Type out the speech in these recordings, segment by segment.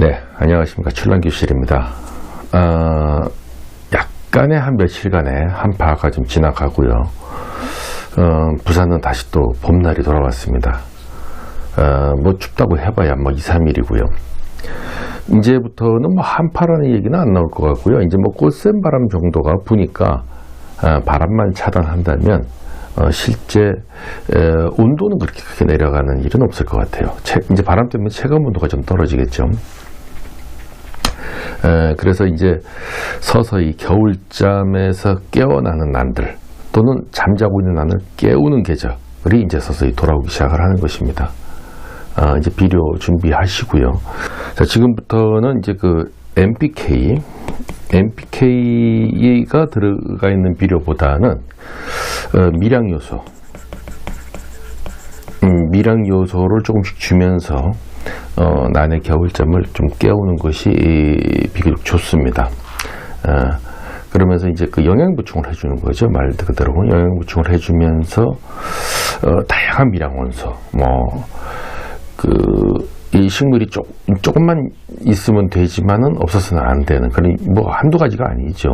네, 안녕하십니까. 출란교실입니다. 어, 약간의 한 며칠간의 한파가 좀 지나가고요. 어, 부산은 다시 또 봄날이 돌아왔습니다. 어, 뭐 춥다고 해봐야 뭐 2, 3일이고요. 이제부터는 뭐 한파라는 얘기는 안 나올 것 같고요. 이제 뭐 꽃샘 바람 정도가 부니까 어, 바람만 차단한다면 어, 실제 에, 온도는 그렇게 크게 내려가는 일은 없을 것 같아요. 체- 이제 바람 때문에 체감 온도가 좀 떨어지겠죠. 에, 그래서 이제 서서히 겨울잠에서 깨어나는 난들 또는 잠자고 있는 난을 깨우는 계절이 이제 서서히 돌아오기 시작을 하는 것입니다. 아, 이제 비료 준비하시고요. 자, 지금부터는 이제 그 MPK, MPK가 들어가 있는 비료보다는 어, 미량 요소, 음, 미량 요소를 조금씩 주면서 어, 난의 겨울잠을 좀 깨우는 것이 이, 비교적 좋습니다. 어, 그러면서 이제 그 영양 보충을 해주는 거죠. 말 그대로 영양 보충을 해주면서 어, 다양한 미량 원소, 뭐그이 식물이 조, 조금만 있으면 되지만은 없어서는 안 되는 그런 뭐 한두 가지가 아니죠.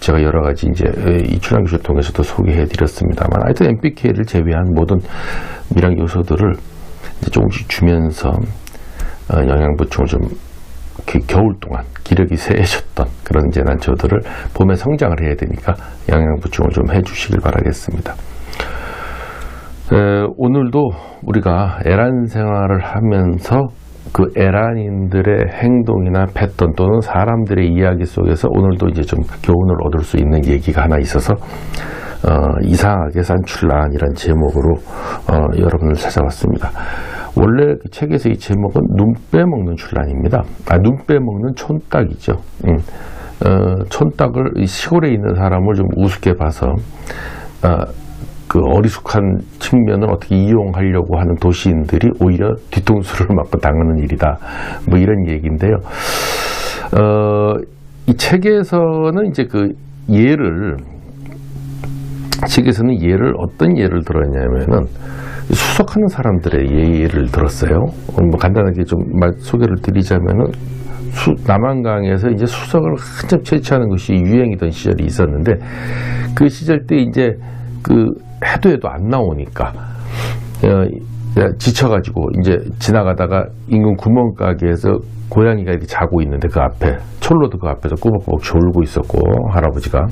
제가 여러 가지 이제 이 출연기를 통해서도 소개해 드렸습니다만 하여튼 MPK를 제외한 모든 미량 요소들을 이제 조금씩 주면서 어, 영양 보충을 좀그 겨울 동안 기력이 세해졌던 그런 이제 난초들을 봄에 성장을 해야 되니까 영양 보충을 좀 해주시길 바라겠습니다. 에, 오늘도 우리가 에란 생활을 하면서 그 에란인들의 행동이나 패턴 또는 사람들의 이야기 속에서 오늘도 이제 좀 교훈을 얻을 수 있는 얘기가 하나 있어서 어, 이상하게 산출란이라는 제목으로 어, 여러분을 찾아왔습니다. 원래 그 책에서 이 제목은 눈 빼먹는 출란입니다. 아, 눈 빼먹는 촌딱이죠. 음. 어, 촌딱을 이 시골에 있는 사람을 좀 우습게 봐서 어, 그 어리숙한 측면을 어떻게 이용하려고 하는 도시인들이 오히려 뒤통수를 맞고 당하는 일이다. 뭐 이런 얘기인데요. 어, 이 책에서는 이제 그 예를 책에서는 예를 어떤 예를 들었냐면은 수석하는 사람들의 예를 들었어요. 어, 뭐 간단하게 좀말 소개를 드리자면은 수, 남한강에서 이제 수석을 한참 채취하는 것이 유행이던 시절이 있었는데 그 시절 때 이제 그 해도 해도 안 나오니까 어, 지쳐가지고 이제 지나가다가 인근 구멍가게에서 고양이가 이렇게 자고 있는데 그 앞에 철로도 그 앞에서 꾸벅꾸벅 졸고 있었고 할아버지가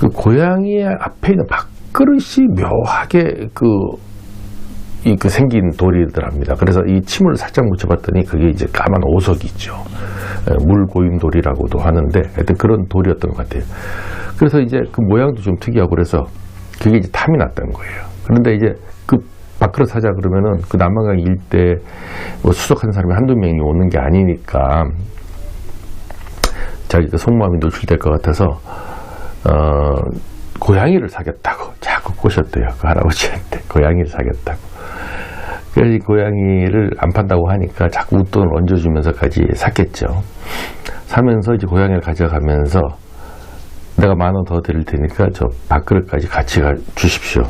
그 고양이의 앞에 있는 밥그릇이 묘하게 그, 이, 그 생긴 돌이더랍니다. 그래서 이 침을 살짝 묻혀봤더니 그게 이제 까만 오석이 있죠. 에, 물고임 돌이라고도 하는데 하여튼 그런 돌이었던 것 같아요. 그래서 이제 그 모양도 좀 특이하고 그래서 그게 이제 탐이 났던 거예요. 그런데 이제 그 밥그릇 사자 그러면은 그 남한강 일대 뭐 수석하는 사람이 한두 명이 오는 게 아니니까 자기 그 속마음이 노출될 것 같아서 어, 고양이를 사겠다고 자꾸 꼬셨대요. 그 할아버지한테 고양이를 사겠다고. 그래서 이 고양이를 안 판다고 하니까 자꾸 웃돈을 얹어주면서까지 샀겠죠. 사면서 이제 고양이를 가져가면서 내가 만 원 더 드릴 테니까 저 밥그릇까지 같이 가, 주십시오.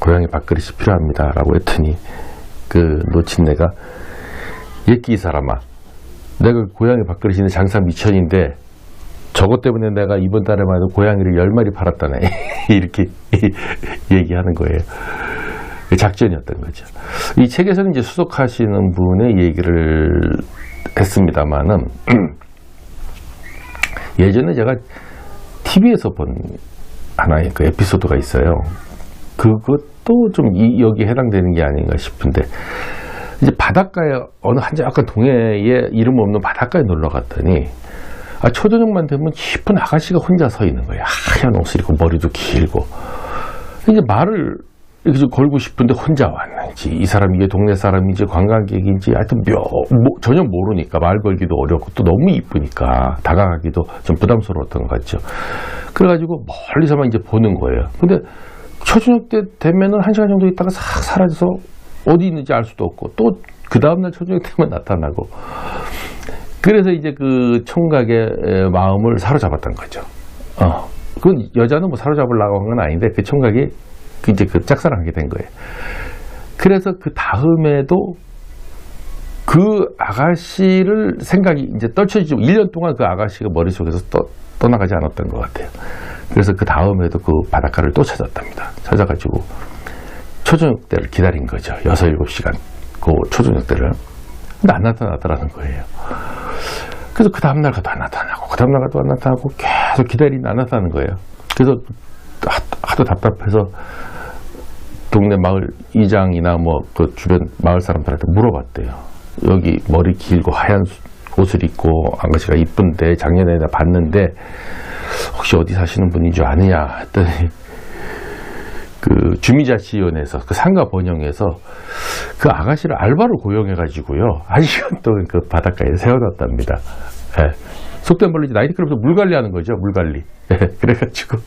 고양이 밥그릇이 필요합니다. 라고 했더니 그 놓친 내가 예끼 이 사람아 내가 고양이 밥그릇인데 장사 미천인데 저것 때문에 내가 이번 달에만 해도 고양이를 열 마리 팔았다네. 이렇게 얘기하는 거예요. 그 작전이었던 거죠. 이 책에서는 이제 수석하시는 분의 얘기를 했습니다만은 예전에 제가 TV에서 본 하나의 그 에피소드가 있어요. 그것도 좀 이, 여기에 해당되는 게 아닌가 싶은데 이제 바닷가에 어느 한 약간 동해에 이름 없는 바닷가에 놀러 갔더니 아, 초저녁만 되면 깊은 아가씨가 혼자 서 있는 거예요. 하얀 옷을 입고 머리도 길고. 이제 말을 이렇게 좀 걸고 싶은데 혼자 왔는지, 이 사람이 이게 동네 사람인지 관광객인지 하여튼 묘, 뭐, 전혀 모르니까 말 걸기도 어렵고 또 너무 이쁘니까 다가가기도 좀 부담스러웠던 것 같죠. 그래가지고 멀리서만 이제 보는 거예요. 근데 초저녁 때 되면은 한 시간 정도 있다가 싹 사라져서 어디 있는지 알 수도 없고 또 그 다음날 초저녁 되면 나타나고 그래서 이제 그 총각의 마음을 사로잡았던 거죠. 어. 그 여자는 뭐 사로잡으려고 한 건 아닌데 그 총각이 그 이제 그 짝사랑하게 된 거예요. 그래서 그 다음에도 그그 아가씨를 생각이 이제 떨쳐지고 1년 동안 그 아가씨가 머릿속에서 떠, 떠나가지 않았던 것 같아요. 그래서 그 다음에도 그 바닷가를 또 찾았답니다. 찾아가지고 초저녁 때를 기다린 거죠. 6, 7시간. 그 초저녁 때를. 근데 안 나타나더라는 거예요. 그래서 그 다음날 가도 안 나타나고, 그 다음날 가도 안 나타나고, 계속 기다리는 안 나타나는 거예요. 그래서 하- 하도 답답해서 동네 마을 이장이나 뭐 그 주변 마을 사람들한테 물어봤대요. 여기 머리 길고 하얀 수- 옷을 입고 아가씨가 이쁜데 작년에 나 봤는데 혹시 어디 사시는 분인 줄 아느냐 했더니 그 주민자치위원회에서 그 상가 번영에서 그 아가씨를 알바로 고용해가지고요 한 시간 동안 그 바닷가에 세워놨답니다. 예. 속된 말로 이제 나이트클럽에서 물 관리하는 거죠 물 관리. 예. 그래가지고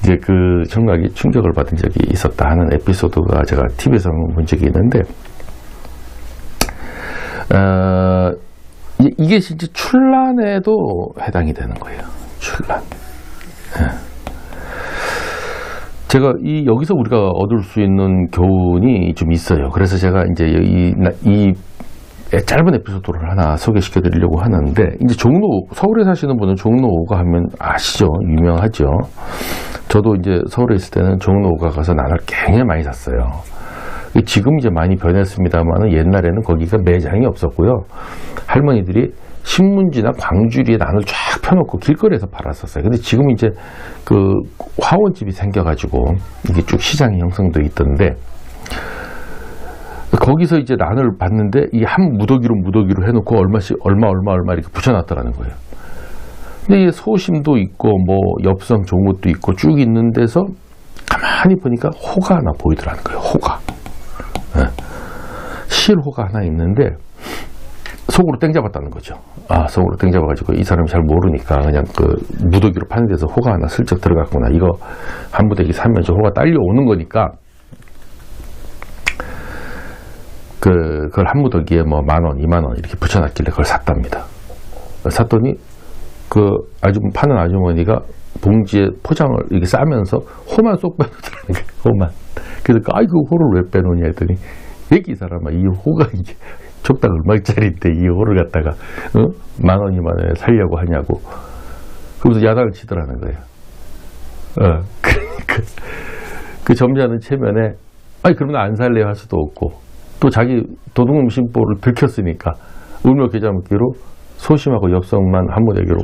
이제 그 청각이 충격을 받은 적이 있었다 하는 에피소드가 제가 TV에서 본 적이 있는데 어, 이- 이게 진짜 출란에도 해당이 되는 거예요. 출란. 예. 제가 이 여기서 우리가 얻을 수 있는 교훈이 좀 있어요. 그래서 제가 이제 이, 이 짧은 에피소드를 하나 소개시켜 드리려고 하는데 이제 종로 서울에 사시는 분은 종로 오가 하면 아시죠? 유명하죠. 저도 이제 서울에 있을 때는 종로 오가 가서 난을 굉장히 많이 샀어요. 지금 이제 많이 변했습니다만 옛날에는 거기가 매장이 없었고요. 할머니들이 신문지나 광주리에 난을 쫙 펴놓고 길거리에서 팔았었어요. 근데 지금 이제 그 화원집이 생겨가지고 이게 쭉 시장이 형성돼 있던데 거기서 이제 난을 봤는데 이 한 무더기로 무더기로 해놓고 얼마씩 얼마 얼마 얼마 이렇게 붙여놨더라는 거예요. 근데 이 소심도 있고 뭐 엽성 것도 있고 쭉 있는 데서 가만히 보니까 호가 하나 보이더라는 거예요. 호가. 예. 실호가 하나 있는데 속으로 땡잡았다는 거죠. 아, 속으로 땡잡아가지고 이 사람이 잘 모르니까 그냥 그 무더기로 파는 데서 호가 하나 슬쩍 들어갔구나. 이거 한 무더기 사면 저 호가 딸려오는 거니까 그, 그걸 한 무더기에 뭐 만 원, 이만 원 이렇게 붙여놨길래 그걸 샀답니다. 샀더니 그 아줌, 파는 아주머니가 봉지에 포장을 이렇게 싸면서 호만 쏙 빼놓더라는 거예요. 호만. 그래서 그, 아이고 호를 왜 빼놓냐 했더니 여기 이 사람아 이 호가 이게 족당 얼마짜리인데 이 호를 갖다가 어? 만 원, 이만 원에 살려고 하냐고 그러면서 야단을 치더라는 거예요. 어, 그러니까 그 점잖은 체면에 아니 그러면 안 살래요 할 수도 없고 또 자기 도둑놈신보를 들켰으니까 울며 계좌 묻기로 소심하고 엽성만 한무대기로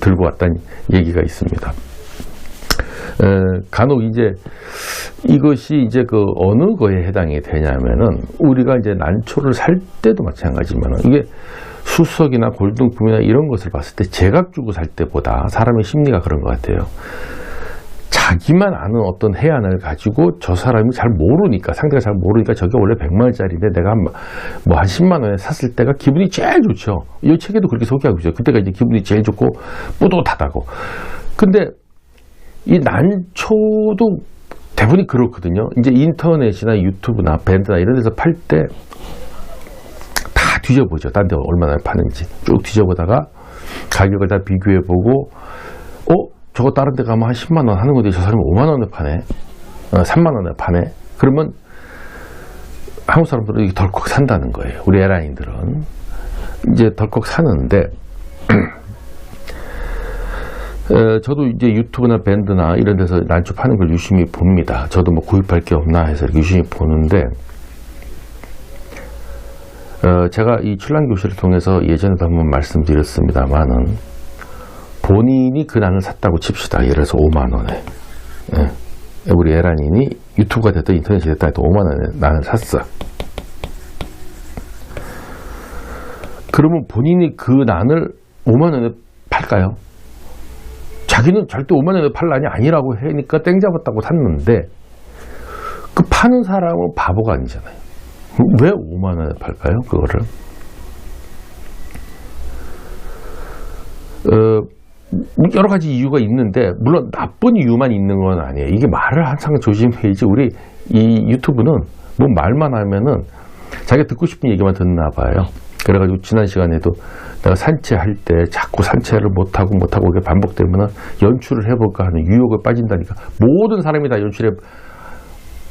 들고 왔다는 얘기가 있습니다. 에, 간혹 이제 이것이 이제 그 어느 거에 해당이 되냐면은 우리가 이제 난초를 살 때도 마찬가지지만 이게 수석이나 골동품이나 이런 것을 봤을 때 제각 주고 살 때보다 사람의 심리가 그런 것 같아요. 자기만 아는 어떤 해안을 가지고 저 사람이 잘 모르니까 상대가 잘 모르니까 저게 원래 100만 원짜리인데 내가 뭐한 10만 원에 샀을 때가 기분이 제일 좋죠. 이 책에도 그렇게 소개하고 있어요. 그때가 이제 기분이 제일 좋고 뿌듯하다고. 근데 이 난초도 대부분이 그렇거든요. 이제 인터넷이나 유튜브나 밴드나 이런 데서 팔 때 다 뒤져보죠. 딴 데 얼마나 파는지 쭉 뒤져보다가 가격을 다 비교해보고 어? 저거 다른 데 가면 한 10만 원 하는 건데 저 사람이 5만 원에 파네. 어, 3만 원에 파네. 그러면 한국 사람들은 덜컥 산다는 거예요. 우리 에라인들은. 이제 덜컥 사는데 에, 저도 이제 유튜브나 밴드나 이런 데서 난초 파는 걸 유심히 봅니다. 저도 뭐 구입할 게 없나 해서 유심히 보는데 어, 제가 이 출란 교실을 통해서 예전에도 한번 말씀드렸습니다만은 본인이 그 난을 샀다고 칩시다. 예를 들어서 5만 원에 예. 우리 에란인이 유튜브가 됐든 인터넷이 됐든 하여튼 5만 원에 난을 샀어. 그러면 본인이 그 난을 5만 원에 팔까요? 자기는 절대 5만 원에 팔 난이 아니라고 하니까 땡 잡았다고 샀는데 그 파는 사람은 바보가 아니잖아요. 왜 5만 원에 팔까요? 그거를 어, 여러 가지 이유가 있는데 물론 나쁜 이유만 있는 건 아니에요. 이게 말을 항상 조심해야지. 우리 이 유튜브는 뭐 말만 하면은 자기가 듣고 싶은 얘기만 듣나 봐요. 그래가지고 지난 시간에도 내가 산채할 때 자꾸 산채를 못하고 못하고 이게 반복되면 연출을 해볼까 하는 유혹에 빠진다니까 모든 사람이 다 연출에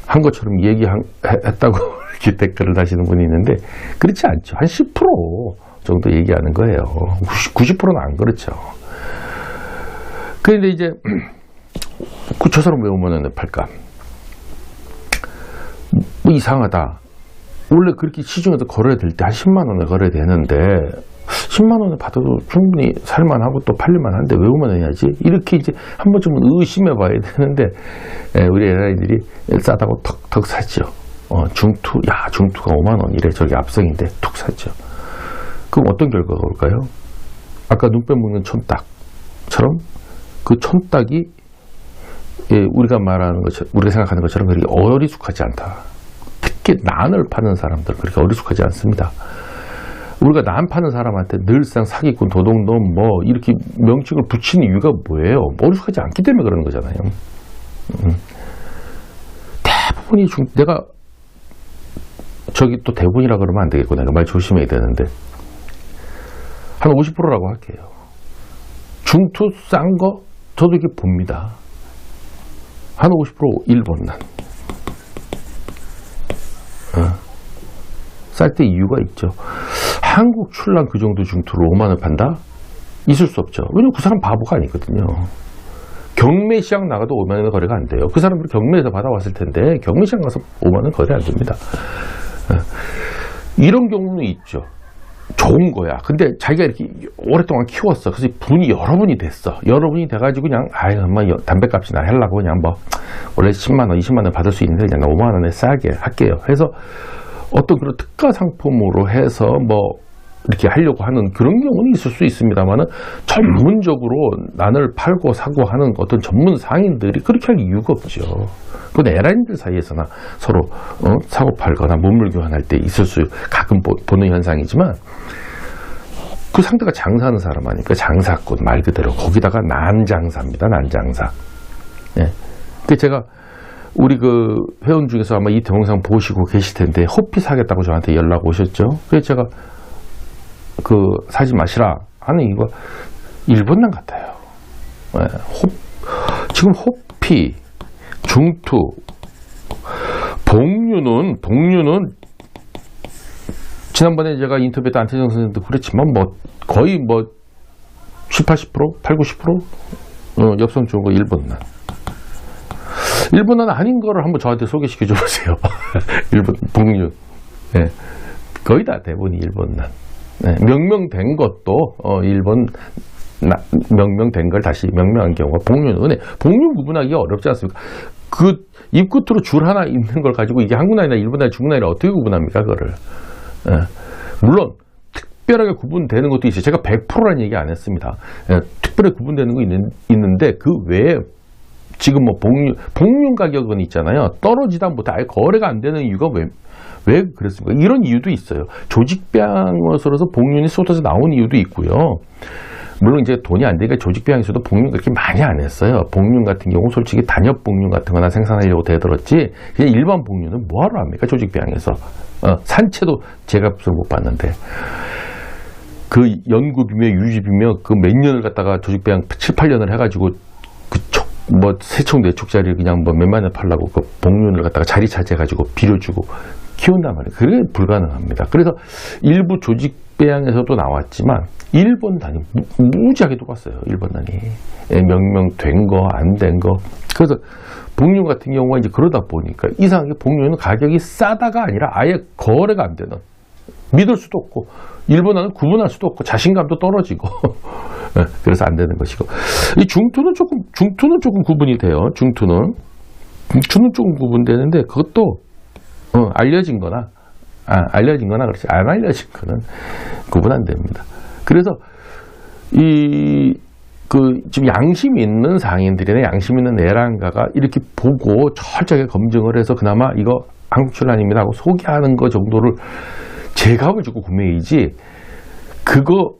한 것처럼 얘기했다고 이렇게 댓글을 다시는 분이 있는데 그렇지 않죠. 한 10% 정도 얘기하는 거예요. 90%는 안 그렇죠. 그런데 이제 그 저 사람 왜 5만 원에 팔까? 뭐 이상하다. 원래 그렇게 시중에서 걸어야 될 때 한 10만 원에 걸어야 되는데 10만 원에 받아도 충분히 살만하고 또 팔릴만한데 왜 5만 원이야지? 이렇게 이제 한 번쯤은 의심해 봐야 되는데 에, 우리 애라이들이 싸다고 턱턱 사죠. 어, 중투, 야 중투가 5만 원이래 저기 압성인데 툭 사죠. 그럼 어떤 결과가 올까요? 아까 눈 빼 먹는 촌딱처럼 그 촌딱이 예, 우리가 말하는 것처럼 우리가 생각하는 것처럼 그렇게 어리숙하지 않다. 특히 난을 파는 사람들 그렇게 어리숙하지 않습니다. 우리가 난 파는 사람한테 늘상 사기꾼, 도둑놈 뭐 이렇게 명칭을 붙이는 이유가 뭐예요? 어리숙하지 않기 때문에 그러는 거잖아요. 음. 대부분이 중, 내가 저기 또 대부분이라 그러면 안 되겠고 내가 말 조심해야 되는데 한 50%라고 할게요. 중투 싼 거 저도 이렇게 봅니다. 한 50% 일본 난. 어. 쌀때 이유가 있죠. 한국 출랑 그 정도 중투로 5만 원 판다? 있을 수 없죠. 왜냐면 그 사람 바보가 아니거든요. 경매 시장 나가도 5만 원 거래가 안 돼요. 그 사람들이 경매에서 받아왔을 텐데 경매 시장 가서 5만 원 거래 안 됩니다. 어. 이런 경우는 있죠. 좋은 거야. 근데 자기가 이렇게 오랫동안 키웠어. 그래서 분이 여러 분이 됐어. 여러 분이 돼가지고 그냥, 아유, 엄마 담배값이나 하려고 그냥 뭐, 원래 10만원, 20만원 받을 수 있는데 그냥 5만원에 싸게 할게요. 해서 어떤 그런 특가 상품으로 해서 뭐, 이렇게 하려고 하는 그런 경우는 있을 수 있습니다만은 전문적으로 난을 팔고 사고 하는 어떤 전문 상인들이 그렇게 할 이유가 없죠. 그건 에라인들 사이에서나 서로 어? 사고 팔거나 문물 교환할 때 있을 수 가끔 보, 는 현상이지만 그 상대가 장사하는 사람 아니까 장사꾼 말 그대로 거기다가 난장사입니다. 난장사. 네. 그 제가 우리 그 회원 중에서 아마 이 동영상 보시고 계실 텐데 호피 사겠다고 저한테 연락 오셨죠. 그래서 제가 그 사지 마시라 하는 이거 일본난 같아요. 네. 호, 지금 호피, 중투, 복류는 복류는 지난번에 제가 인터뷰 때 안태정 선생님도 그랬지만 뭐 거의 뭐 7, 80% 8, 90% 어, 엽성 좋은 거 일본난. 일본난 아닌 거를 한번 저한테 소개시켜 줘 보세요. 일본 복류. 네. 거의 다 대부분이 일본난. 네. 명명된 것도 어, 일본 나, 명명된 걸 다시 명명한 경우가 복류는 복류 구분하기 어렵지 않습니까? 그 입 끝으로 줄 하나 있는 걸 가지고 이게 한국 나이나 일본 나이, 중국 나이를 어떻게 구분합니까? 그거를. 예. 물론 특별하게 구분되는 것도 있어요. 제가 100%라는 얘기 안 했습니다. 예. 특별히 구분되는 거 있는, 있는데 그 외에 지금 뭐 복류, 복류 가격은 있잖아요. 떨어지다 못해 아예 거래가 안 되는 이유가 왜, 왜 그랬습니까? 이런 이유도 있어요. 조직병으로서 복륜이 쏟아져 나온 이유도 있고요. 물론 이제 돈이 안 되니까 조직병에서도 복륜 그렇게 많이 안 했어요. 복륜 같은 경우 솔직히 단협 복륜 같은 거나 생산하려고 되들었지 그냥 일반 복륜은 뭐하러 합니까? 조직병에서. 어, 산채도 제가 무슨 못 봤는데. 그 연구비며 유지비며 그 몇 년을 갖다가 조직병 7, 8년을 해가지고 그 촉, 뭐 세총 네촉짜리 그냥 뭐 몇만 원 팔라고 그 복륜을 갖다가 자리 차지해가지고 비료주고 키운단 말이에요. 그게 불가능합니다. 그래서 일부 조직 배양에서도 나왔지만 일본 단위 무지하게 똑같어요. 일본 단위 예, 명명된 거 안 된 거. 그래서 복류 같은 경우가 이제 그러다 보니까 이상하게 복류는 가격이 싸다가 아니라 아예 거래가 안 되는 믿을 수도 없고 일본화는 구분할 수도 없고 자신감도 떨어지고 예, 그래서 안 되는 것이고 이 중투는 조금 중투는 조금 구분이 돼요. 중투는 중투는 조금 구분되는데 그것도 어, 알려진 거나 아, 알려진 거나 그렇지 안 알려진 거는 구분 안 됩니다. 그래서 이, 그, 지금 양심 있는 상인들이나 양심 있는 내란가가 이렇게 보고 철저하게 검증을 해서 그나마 이거 한국 출란입니다 하고 소개하는 거 정도를 제값을 주고 구매이지, 그거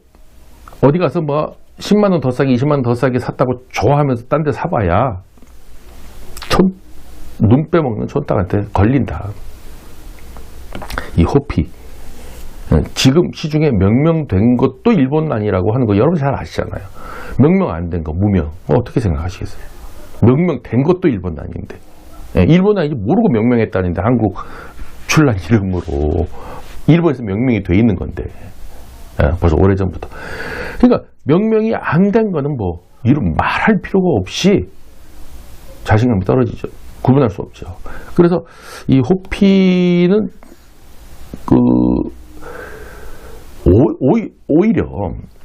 어디 가서 뭐 10만 원 더 싸게, 20만 원 더 싸게 샀다고 좋아하면서 딴 데 사봐야 촌, 눈 빼먹는 촌딱한테 걸린다. 이 호피. 지금 시중에 명명된 것도 일본난이라고 하는 거 여러분 잘 아시잖아요. 명명 안 된 거, 무명. 어, 어떻게 생각하시겠어요? 명명된 것도 일본난인데. 예, 일본난인지 모르고 명명했다는데 한국 출란 이름으로 일본에서 명명이 돼 있는 건데. 예, 벌써 오래전부터. 그러니까 명명이 안 된 거는 뭐 이름 말할 필요가 없이 자신감이 떨어지죠. 구분할 수 없죠. 그래서 이 호피는 그 오, 히려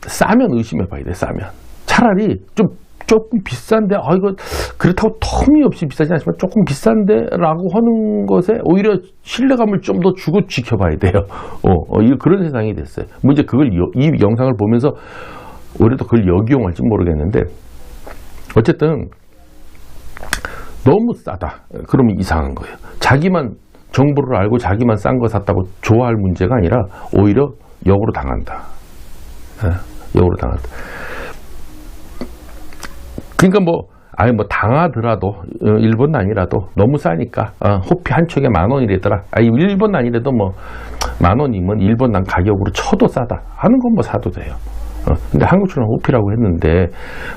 싸면 의심해 봐야 돼 싸면. 차라리 좀 조금 비싼데 아 이거 그렇다고 터무니없이 비싸지 않지만 조금 비싼데 라고 하는 것에 오히려 신뢰감을 좀 더 주고 지켜봐야 돼요. 어, 어, 이- 그런 세상이 됐어요. 문제 그걸 여- 이 영상을 보면서 오히려 더 그걸 역이용할지 모르겠는데 어쨌든 너무 싸다. 그러면 이상한 거예요. 자기만 정보를 알고 자기만 싼 거 샀다고 좋아할 문제가 아니라 오히려 역으로 당한다. 예, 역으로 당한다. 그러니까 뭐 아니 뭐 당하더라도 어, 일본 아니라도 너무 싸니까 어, 호피 한 촉에 만 원이랬더라. 아니 일본 아니라도 뭐 만 원이면 일본 난 가격으로 쳐도 싸다 하는 건 뭐 사도 돼요. 어, 근데 한국처럼 호피라고 했는데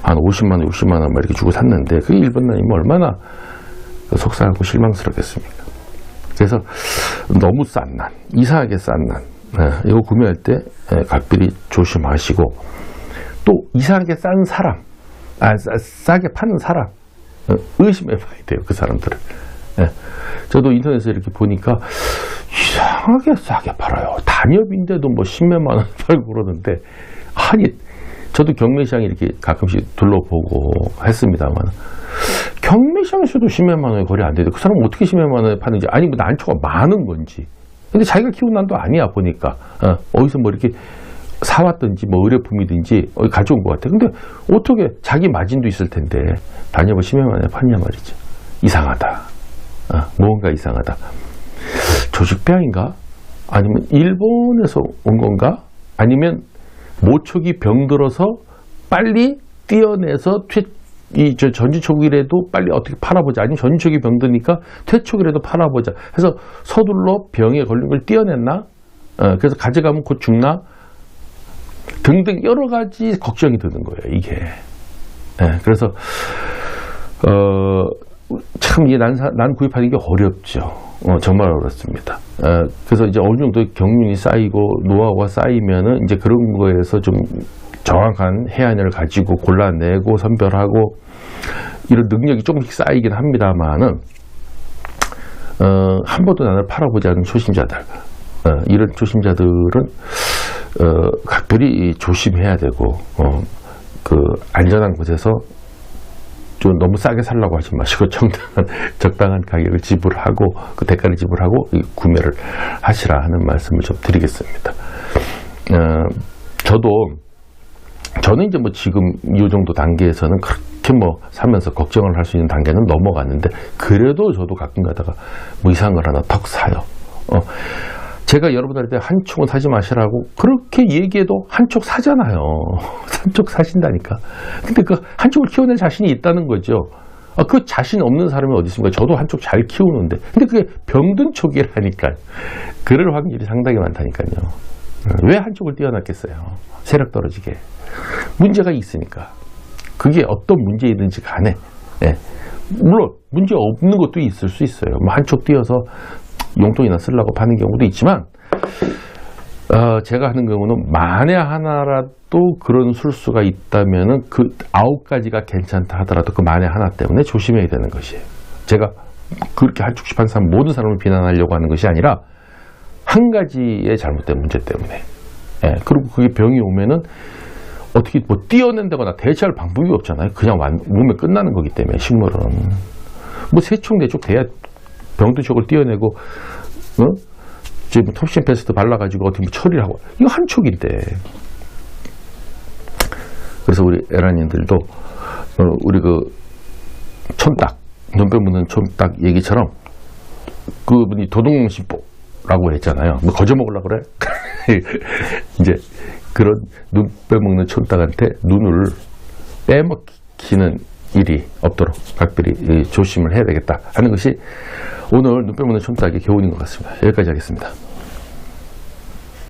한 50만 원, 60만 원 막 이렇게 주고 샀는데 그게 일본 난이면 얼마나 속상하고 실망스럽겠습니까? 그래서 너무 싼 난, 이상하게 싼 난, 예, 이거 구매할 때 예, 각별히 조심하시고 또 이상하게 싼 사람, 아, 싸, 싸게 파는 사람 어, 의심해 봐야 돼요 그 사람들을. 예. 저도 인터넷에 이렇게 보니까 이상하게 싸게 팔아요. 단엽인데도 뭐 십몇만 원 팔고 그러는데 아니 저도 경매시장 이렇게 가끔씩 둘러보고 했습니다만 경매시장에서도 십몇만 원에 거래 안 되는데 그 사람은 어떻게 십몇만 원에 파는지 아니 뭐 난초가 많은 건지 근데 자기가 키운 난도 아니야 보니까 어, 디서 뭐 이렇게 사왔든지 뭐 의료품이든지 어디 가져온 것 같아. 근데 어떻게 자기 마진도 있을 텐데 단엽을 십몇만 원에 파냐 말이죠. 이상하다. 어, 뭔가 이상하다. 조직병인가? 아니면 일본에서 온 건가? 아니면 모촉이 병들어서 빨리 띄어내서 퇴, 이, 저, 전지촉이라도 빨리 어떻게 팔아보자. 아니면 전지촉이 병드니까 퇴촉이라도 팔아보자. 해서 서둘러 병에 걸린 걸 띄어냈나? 어, 그래서 가져가면 곧 죽나? 등등 여러 가지 걱정이 드는 거예요, 이게. 예, 그래서, 어, 참 이게 난, 사- 난 구입하는 게 어렵죠. 어, 정말 어렵습니다. 어, 그래서 이제 어느 정도 경륜이 쌓이고 노하우가 쌓이면은 이제 그런 거에서 좀 정확한 해안을 가지고 골라내고 선별하고 이런 능력이 조금씩 쌓이긴 합니다만은 어, 한 번도 나를 팔아보지 않은 초심자들 어, 이런 초심자들은 어, 각별히 조심해야 되고 어, 그 안전한 곳에서 좀 너무 싸게 살라고 하지 마시고 적당한 적당한 가격을 지불하고 그 대가를 지불하고 이 구매를 하시라 하는 말씀을 좀 드리겠습니다. 어, 저도 저는 이제 뭐 지금 이 정도 단계에서는 그렇게 뭐 사면서 걱정을 할 수 있는 단계는 넘어갔는데 그래도 저도 가끔 가다가 뭐 이상한 걸 하나 턱 사요. 어, 제가 여러분들한테 한 촉은 사지 마시라고 그렇게 얘기해도 한촉 사잖아요. 한촉 사신다니까. 근데 그한 촉을 키워낼 자신이 있다는 거죠. 아, 그 자신 없는 사람이 어디 있습니까? 저도 한촉잘 키우는데. 근데 그게 병든 촉이라니까. 그럴 확률이 상당히 많다니까요. 왜한 촉을 띄워놨겠어요? 세력 떨어지게. 문제가 있으니까. 그게 어떤 문제이든지 간에. 예. 물론, 문제 없는 것도 있을 수 있어요. 뭐한촉 띄어서 용돈이나 쓰려고 파는 경우도 있지만, 어, 제가 하는 경우는 만에 하나라도 그런 술수가 있다면은 그 아홉 가지가 괜찮다 하더라도 그 만에 하나 때문에 조심해야 되는 것이에요. 제가 그렇게 한 축씩 한 사람 모든 사람을 비난하려고 하는 것이 아니라 한 가지의 잘못된 문제 때문에. 예, 그리고 그게 병이 오면은 어떻게 뭐 띄어낸다거나 대체할 방법이 없잖아요. 그냥 완, 몸에 끝나는 거기 때문에 식물은 뭐 세촉 네촉 돼야 병든 촉을 띄어내고 어? 지금 톱신 패스트 발라가지고 어떻게 뭐 처리를 하고 이거 한 촉인데 그래서 우리 에라님들도 어, 우리 그 촌딱 눈뼈 묻는 촌딱 얘기처럼 그분이 도동신보라고 했잖아요. 뭐 거저 먹으려 그래? 이제 그런 눈 빼먹는 촌딱한테 눈을 빼먹히는 일이 없도록 각별히 이, 조심을 해야 되겠다 하는 것이 오늘 눈 빼먹는 촌딱의 교훈인 것 같습니다. 여기까지 하겠습니다.